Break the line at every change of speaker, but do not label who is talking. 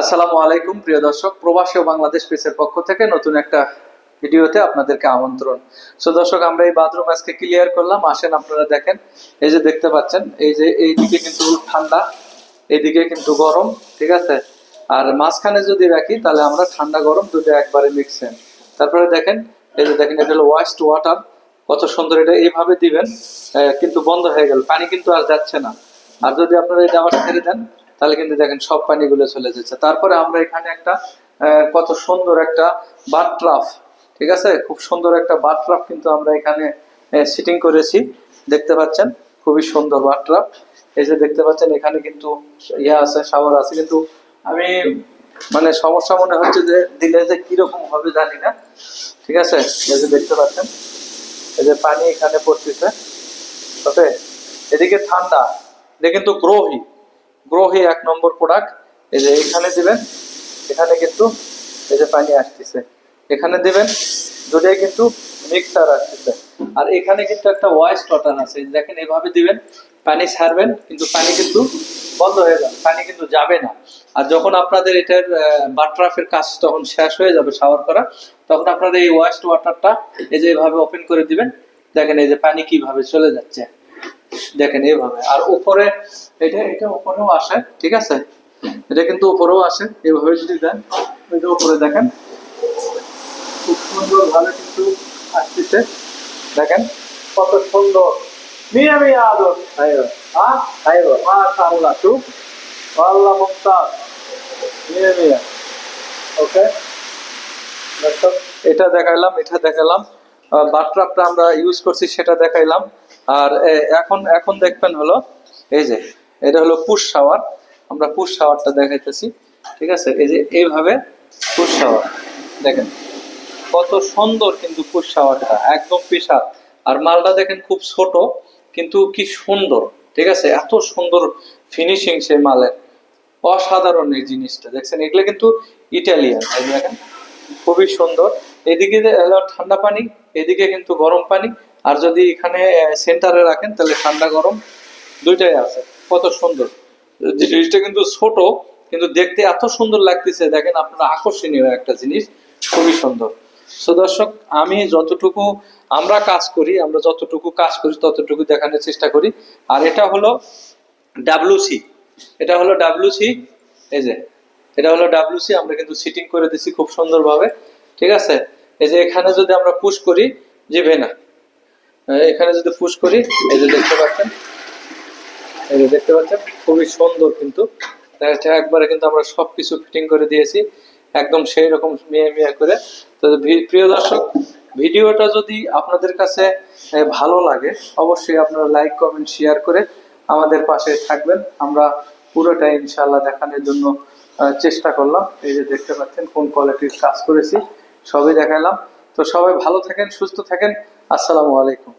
আসসালামু আলাইকুম, প্রিয় দর্শক। প্রবাসী বাংলাদেশ পেসের পক্ষ থেকে নতুন একটা ভিডিওতে আপনাদেরকে আমন্ত্রণ। সো দর্শক, আমরা এই বাথরুম আজকে ক্লিয়ার করলাম। আসেন, আপনারা দেখেন। এই যে দেখতে পাচ্ছেন, এই যে এইদিকে কিন্তু ঠান্ডা, এইদিকে কিন্তু গরম, ঠিক আছে? আর মাঝখানে যদি রাখি, তাহলে আমরা ঠান্ডা গরম দুটো একবারে মিক্সেন তারপরে দেখেন, এই যে দেখেন, এটা হলো ওয়াস্ট ওয়াটার কত সুন্দর এটা এইভাবে দিবেন কিন্তু বন্ধ হয়ে গেল। পানি কিন্তু আর যাচ্ছে না। আর যদি আপনারা এটা আবার ছেড়ে দেন তাহলে কিন্তু দেখেন সব পানিগুলো চলে যাচ্ছে। তারপরে আমরা এখানে একটা কত সুন্দর একটা বাথট্রাফ ঠিক আছে? খুব সুন্দর একটা বাথট্রাফ কিন্তু আমরা এখানে সিটিং করেছি। দেখতে পাচ্ছেন? খুবই সুন্দর বাথট্রাফ এই যে দেখতে পাচ্ছেন, এখানে কিন্তু ইয়া আছে, শাওয়ার আছে। কিন্তু আমি মানে সমস্যা মনে হচ্ছে যে দিলে যে কীরকম হবে জানি না, ঠিক আছে? এই যে দেখতে পাচ্ছেন, এই যে পানি এখানে পড়তেছে। ওকে? এদিকে ঠান্ডা, এটা কিন্তু গ্রোহি। গ্রোহি এক নম্বর প্রোডাক্ট এই যে এখানে দিবেন, এখানে কিন্তু এই যে পানি আসতেছে। এখানে দিবেন, দুটাই কিন্তু মিক্সার আসতেছে। আর এখানে কিন্তু একটা ওয়াইস টটান আছে। দেখেন এভাবে দিবেন, পানি ছাড়বেন, কিন্তু পানি কিন্তু বন্ধ হয়ে যাবে, পানি কিন্তু যাবে না। আর যখন আপনাদের এটার বাটরাফের কাজ তখন শেষ হয়ে যাবে শাওয়ার করা, তখন আপনারা এই ওয়াইস্ট ওয়াটারটা এই যে এভাবে ওপেন করে দিবেন। দেখেন এই যে পানি কীভাবে চলে যাচ্ছে। দেখেন এইভাবে। আর উপরে, এটা এটা উপরেও আসে, ঠিক আছে? এটা কিন্তু উপরেও আসে, এইভাবে যদি দেন, এটা উপরে দেখেন। খুব সুন্দর ভাবে কিন্তু আসতেছে। দেখেন, কত সুন্দর। মিয়া মিয়া আদর হ্যাঁ? মাশাআল্লাহ আল্লাহ মুমতাজ মিয়া মিয়া। ওকে? এটা দেখাইলাম এটা দেখাইলাম। বাথট্রাপটা আমরা ইউজ করছি, সেটা দেখাইলাম। আর এখন এখন দেখবেন হলো, এই যে, এটা হলো পুশ শাওয়ার আমরা পুশ শাওয়ারটা দেখাইতেছি, ঠিক আছে? এই যে, এইভাবে পুশ শাওয়ার দেখেন, কত সুন্দর কিন্তু পুশ শাওয়ারটা একদম বিশাল। আর মালটা দেখেন খুব ছোট, কিন্তু কি সুন্দর, ঠিক আছে? এত সুন্দর ফিনিশিং সেই মালের। অসাধারণ এই জিনিসটা, দেখছেন? এগুলো কিন্তু ইটালিয়ান দেখেন, খুবই সুন্দর। এদিকে হলো ঠান্ডা পানি, এদিকে কিন্তু গরম পানি। আর যদি এখানে সেন্টারে রাখেন, তাহলে ঠান্ডা গরম দুইটাই আছে। কত সুন্দর। জিনিসটা কিন্তু ছোট, কিন্তু দেখতে এত সুন্দর লাগতেছে। দেখেন আপনারা আকর্ষণীয় একটা জিনিস, খুবই সুন্দর। সো দর্শক, আমি যতটুকু আমরা কাজ করি, আমরা যতটুকু কাজ করি, ততটুকু দেখানোর চেষ্টা করি। আর এটা হলো ডাব্লিউসি এটা হলো ডাব্লিউসি এই যে, এটা হলো ডাব্লিউসি আমরা কিন্তু সিটিং করে দিছি খুব সুন্দরভাবে। ঠিক আছে? এই যে এখানে যদি আমরা পুশ করি জিবে না। এখানে যদি পুশ করি, এই যে দেখতে পাচ্ছেন? এই যে দেখতে পাচ্ছেন? খুবই সুন্দর কিন্তু। একবারে কিন্তু আমরা সবকিছু ফিটিং করে দিয়েছি, একদম সেই রকম মিয়া মিয়া করে। তো প্রিয় দর্শক, ভিডিওটা যদি আপনাদের কাছে ভালো লাগে, অবশ্যই আপনারা লাইক কমেন্ট শেয়ার করে আমাদের পাশে থাকবেন। আমরা পুরোটা ইনশাল্লাহ দেখানোর জন্য চেষ্টা করলাম। এই যে দেখতে পাচ্ছেন, কোন কোয়ালিটির কাজ করেছি। সবই দেখালাম তো সবাই ভালো থাকেন সুস্থ থাকেন। আসসালামু আলাইকুম।